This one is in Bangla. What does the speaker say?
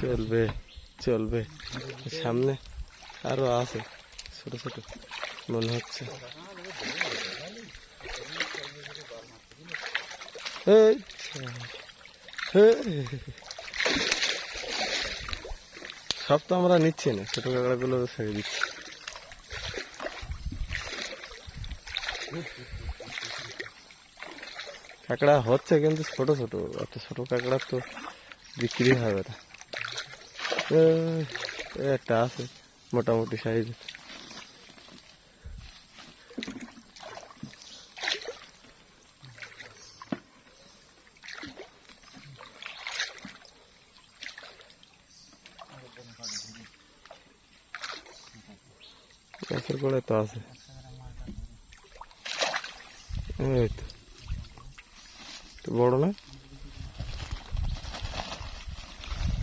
চলবে চলবে। সামনে আরও আছে, ছোট ছোট, মনে হচ্ছে। সব তো আমরা নিচ্ছি না, ছোট কাঁকড়াগুলো ছেড়ে দিচ্ছি। কাঁকড়া হচ্ছে কিন্তু ছোট ছোট এত ছোট কাঁকড়া তো বিক্রি হবে না। একটা আছে, মোটামুটি সাইজ গাছের তো আছে। এই তো। বড় না